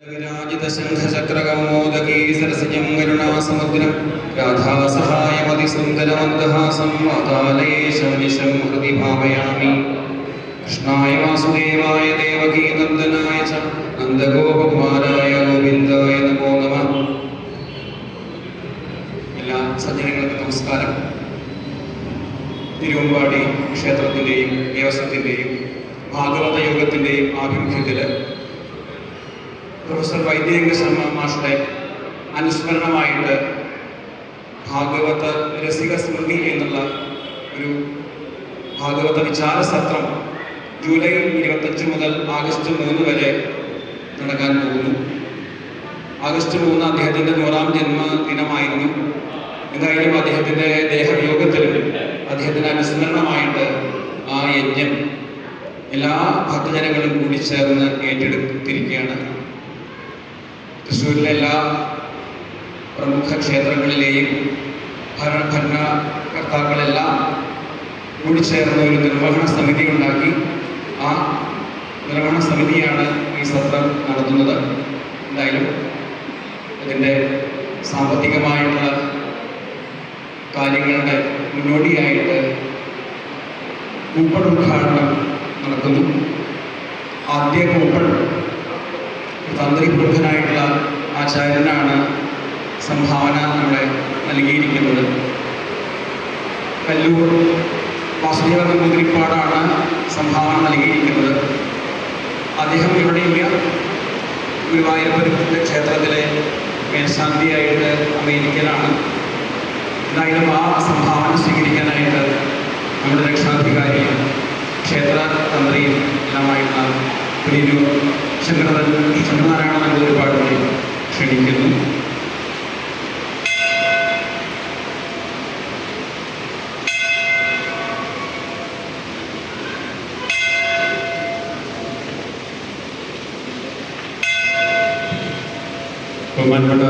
വിരാജിതശംഖചക്രകൗമോദകീ സരസിജം കരുണാസമുദ്രം രാധാസഹായമതിസുന്ദരമന്ദഹാസം വാതാലയേശമനിശം ഹൃദി ഭാവയാമി കൃഷ്ണായ വാസുദേവായ ദേവകീ നന്ദനായ ച നന്ദഗോപകുമാരായ ഗോവിന്ദായ നമോ നമ. എല്ലാ സജ്ജനങ്ങൾക്കും നമസ്കാരം. തിരുവമ്പാടി ക്ഷേത്രത്തിന്റെയും ദേവസ്വത്തിന്റെയും ഭാഗവത യോഗത്തിന്റെയും ആഭിമുഖ്യത്തിൽ പ്രൊഫസർ വൈദ്യരംഗ ശർമ്മ മാഷുടെ അനുസ്മരണമായിട്ട് ഭാഗവത രസിക സ്മൃതി എന്നുള്ള ഒരു ഭാഗവത വിചാര സത്രം ജൂലൈ ഇരുപത്തഞ്ച് മുതൽ ആഗസ്റ്റ് മൂന്ന് വരെ നടക്കാൻ പോകുന്നു. ആഗസ്റ്റ് മൂന്ന് അദ്ദേഹത്തിന്റെ നൂറാം ജന്മദിനമായിരുന്നു. എന്തായാലും അദ്ദേഹത്തിന്റെ ദേഹവിയോഗത്തിലും അദ്ദേഹത്തിന്റെ അനുസ്മരണമായിട്ട് ആ യജ്ഞം എല്ലാ ഭക്തജനങ്ങളും കൂടി ചേർന്ന് ഏറ്റെടുത്തിരിക്കുകയാണ്. തൃശ്ശൂരിലെ എല്ലാ പ്രമുഖ ക്ഷേത്രങ്ങളിലെയും ഭരണ ഭരണകർത്താക്കളെല്ലാം കൂടി ചേർന്ന് ഒരു നിർവഹണ സമിതി ഉണ്ടാക്കി. ആ നിർവഹണ സമിതിയാണ് ഈ സത്രം നടത്തുന്നത്. എന്തായാലും അതിന്റെ സാമ്പത്തികമായിട്ടുള്ള കാര്യങ്ങളുടെ മുന്നോടിയായിട്ട് കൂപ്പൺ ഉദ്ഘാടനം നടക്കുന്നു. ആദ്യ കൂപ്പൺ തന്ത്രി പ്രമുഖനായിട്ടുള്ള ആചാര്യനാണ് സംഭാവന നമ്മളെ നൽകിയിരിക്കുന്നത്. കല്ലൂർ വാസുദേവ നമ്പൂതിരിപ്പാടാണ് സംഭാവന നൽകിയിരിക്കുന്നത്. അദ്ദേഹം ഇവിടെയില്ല ഗുരുവായൂരപ്പന്റെ ക്ഷേത്രത്തിലെ മേൽശാന്തിയായിട്ട് അമേരിക്കയിലാണ്. എന്തായാലും ആ സംഭാവന സ്വീകരിക്കാനായിട്ട് നമ്മുടെ രക്ഷാധികാരിയും ക്ഷേത്ര തന്ത്രിയും എല്ലാമായിട്ടുള്ള പ്രിയു ബഹുമാനപ്പെട്ട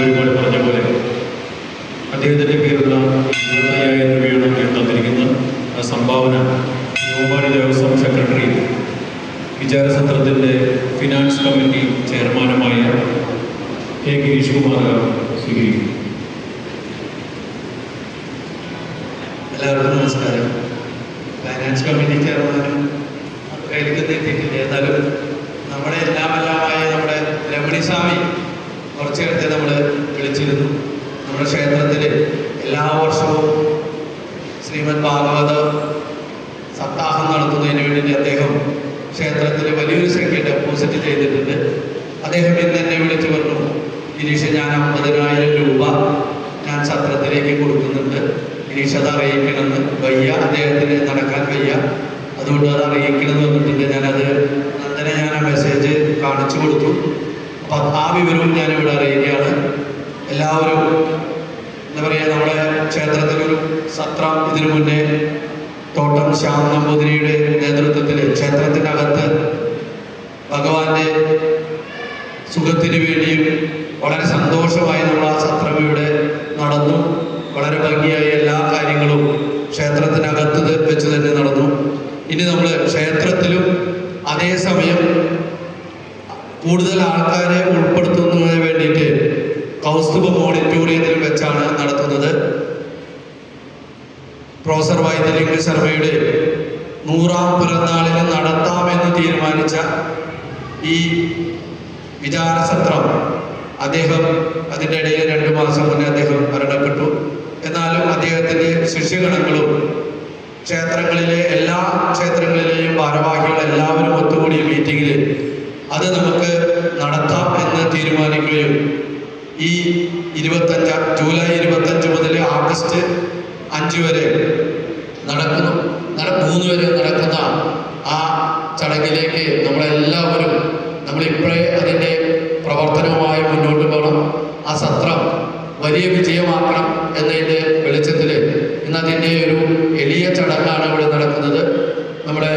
ഒരുപാട് പറഞ്ഞ പോലെ അദ്ദേഹത്തിന്റെ പേരുള്ള ഇരുപത്തയ്യായിരം രൂപയാണ് അദ്ദേഹം തന്നിരിക്കുന്നത് ആ സംഭാവന തിരുവമ്പാടി ദേവസ്വം സെക്രട്ടറി വിചാരസത്രത്തിന്റെ ഫിനാൻസ് കമ്മിറ്റി ചെയർമാനുമായ കെ ഗിരീഷ് എല്ലാവർക്കും നമസ്കാരം. ഫൈനാൻസ് കമ്മിറ്റി ചെയർമാനും കയ്യിലേക്ക് എത്തിയിട്ടില്ല. ഏതായാലും നമ്മുടെ എല്ലാം നമ്മുടെ രമണിസ്വാമി കുറച്ച് നേരത്തെ നമ്മൾ വിളിച്ചിരുന്നു. നമ്മുടെ ക്ഷേത്രത്തിൽ എല്ലാ വർഷവും ശ്രീമദ് ഭാഗവത സപ്താഹം നടത്തുന്നതിന് വേണ്ടി അദ്ദേഹം ക്ഷേത്രത്തിൽ വലിയൊരു സംഖ്യ ഡെപ്പോസിറ്റ് ചെയ്തിട്ടുണ്ട്. അദ്ദേഹം ഇന്ന് എന്നെ വിളിച്ചു പറഞ്ഞു. ഗിരീഷ് ഞാൻ അമ്പതിനായിരം രൂപ ഞാൻ സത്രത്തിലേക്ക് കൊടുക്കുന്നുണ്ട്. ഗിരീഷ് അത് അറിയിക്കണമെന്ന് വയ്യ. അദ്ദേഹത്തിന് നടക്കാൻ വയ്യ. അതുകൊണ്ട് അത് അറിയിക്കണമെന്ന് പറഞ്ഞിട്ടുണ്ട് ഞാനത് നന്ദനെ ഞാൻ ആ മെസ്സേജ് കാണിച്ചു കൊടുത്തു. അപ്പം ആ വിവരവും ഞാൻ ഇവിടെ അറിയിക്കുകയാണ് എല്ലാവരും എന്താ പറയുക നമ്മുടെ ക്ഷേത്രത്തിലൊരു സത്രം ഇതിനു മുന്നേ തോട്ടം ശ്യാം നമ്പൂതിരിയുടെ നേതൃത്വത്തിൽ ക്ഷേത്രത്തിനകത്ത് ഭഗവാന്റെ സുഖത്തിന് വേണ്ടിയും വളരെ സന്തോഷമായി നമ്മൾ ആ സത്രം ഇവിടെ നടന്നു. വളരെ ഭംഗിയായി എല്ലാ കാര്യങ്ങളും ക്ഷേത്രത്തിനകത്ത് വെച്ച് തന്നെ നടന്നു. ഇനി നമ്മൾ ക്ഷേത്രത്തിലും അതേസമയം കൂടുതൽ ആൾക്കാരെ ഉൾപ്പെടുത്തുന്നതിന് വേണ്ടിയിട്ട് കൗസ്തുഭം ഓഡിറ്റോറിയത്തിൽ വെച്ചാണ് നടത്തുന്നത്. പ്രൊഫസർ വൈദ്യലിംഗ ശർമ്മയുടെ നൂറാം പിറന്നാളിന് നടത്താമെന്ന് തീരുമാനിച്ച ഈ വിചാരസത്രം അദ്ദേഹം അതിന്റെ ഇടയിൽ രണ്ട് മാസം മുന്നേ അദ്ദേഹം മരണപ്പെട്ടു. എന്നാലും അദ്ദേഹത്തിന്റെ ശിഷ്യഗണങ്ങളും ക്ഷേത്രങ്ങളിലെ എല്ലാ ക്ഷേത്രങ്ങളിലെയും ഭാരവാഹികൾ എല്ലാവരും ഒത്തുകൂടിയ മീറ്റിങ്ങിൽ അത് നമുക്ക് നടത്താം എന്ന് തീരുമാനിക്കുകയും ഈ ഇരുപത്തഞ്ച് ജൂലൈ ഇരുപത്തഞ്ച് മുതൽ ആഗസ്റ്റ് അഞ്ച് വരെ നടക്കുന്നു. നട മൂന്ന് വരെ നടക്കുന്ന ആ ചടങ്ങിലേക്ക് നമ്മളെല്ലാവരും നമ്മളിപ്പോഴേ അതിന്റെ പ്രവർത്തനവുമായി മുന്നോട്ട് പോകണം. ആ സത്രം വലിയ വിജയമാക്കണം എന്നതിന്റെ വെളിച്ചത്തിൽ ഇന്ന് അതിന്റെ ഒരു എളിയ ചടങ്ങാണ് ഇവിടെ നടക്കുന്നത്. നമ്മുടെ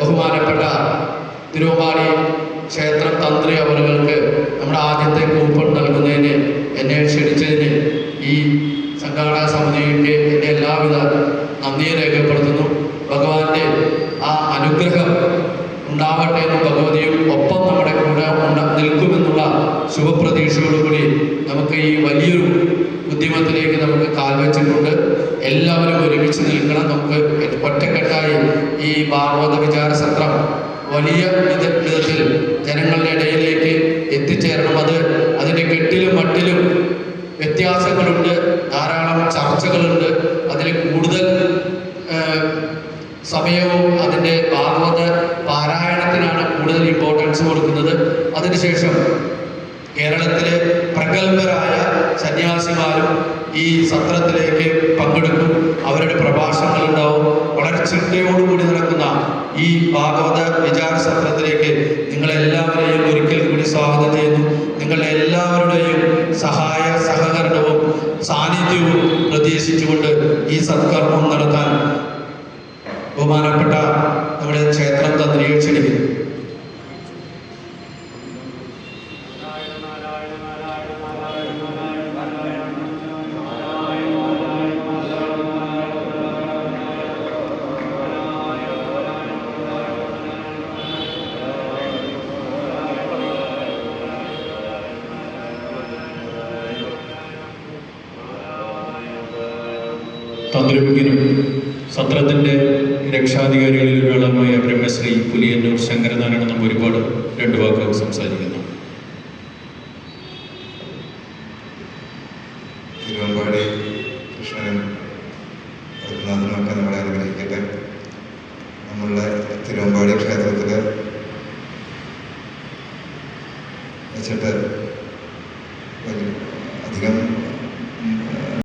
ബഹുമാനപ്പെട്ട തിരുവമ്പാടി ക്ഷേത്ര തന്ത്രി അവറുകൾക്ക് നമ്മുടെ ആദ്യത്തെ കൂപ്പൺ നൽകുന്നതിന് എന്നെ ക്ഷണിച്ചതിന് ഈ സംഘാടക സമിതിക്ക് എന്റെ എല്ലാവിധ നന്ദിയെ രേഖപ്പെടുത്തുന്നു. ഭഗവാന്റെ ആ അനുഗ്രഹം ഉണ്ടാവട്ടെ എന്ന് ശുഭപ്രതീക്ഷയോടുകൂടി നമുക്ക് ഈ വലിയൊരു ഉദ്യമത്തിലേക്ക് നമുക്ക് കാൽവെച്ചിട്ടുണ്ട് എല്ലാവരും ഒരുമിച്ച് നിൽക്കണം. നമുക്ക് ഒറ്റക്കെട്ടായി ഈ ഭാഗവത വിചാര സത്രം വലിയ വിധ വിധത്തിൽ ജനങ്ങളുടെ ഇടയിലേക്ക് എത്തിച്ചേരണം. അത് അതിന്റെ കെട്ടിലും മട്ടിലും വ്യത്യാസങ്ങളുണ്ട്. ധാരാളം ചർച്ചകളുണ്ട്. അതിൽ കൂടുതൽ സമയവും അതിന്റെ ഭാഗവത പാരായണത്തിനാണ് കൂടുതൽ ഇമ്പോർട്ടൻസ് കൊടുക്കുന്നത്. അതിനുശേഷം കേരളത്തിലെ പ്രഗത്ഭരായ സന്യാസിമാരും ഈ സത്രത്തിലേക്ക് പങ്കെടുക്കും. അവരുടെ പ്രഭാഷണങ്ങൾ ഉണ്ടാവും. വളരെ ചിട്ടയോടുകൂടി നടക്കുന്ന ഈ ഭാഗവത വിചാര സത്രത്തിലേക്ക് നിങ്ങളെല്ലാവരെയും ഒരിക്കൽ കൂടി സ്വാഗതം ചെയ്യുന്നു. നിങ്ങളുടെ എല്ലാവരുടെയും സഹായ സഹകരണവും സാന്നിധ്യവും പ്രതീക്ഷിച്ചുകൊണ്ട് ഈ സത്കർമ്മം നടത്താൻ ബഹുമാനപ്പെട്ട നമ്മുടെ ക്ഷേത്രം തന്ത്രിയെ തന്ത്രിമുഖിനും സത്രത്തിന്റെ രക്ഷാധികാരികളിൽ ഒരാളുമായ ബ്രഹ്മശ്രീ പുലിയന്നൂർ ശങ്കരനാരായണ നമ്മൾ ഒരുപാട് രണ്ട് വാക്കുകൾ സംസാരിക്കുന്നു തിരുവമ്പാടി കൃഷ്ണനും പത്മനാഥനുമൊക്കെ നമ്മളെ അനുഗ്രഹിക്കട്ടെ. നമ്മളുടെ തിരുവമ്പാടി ക്ഷേത്രത്തിൽ വെച്ചിട്ട്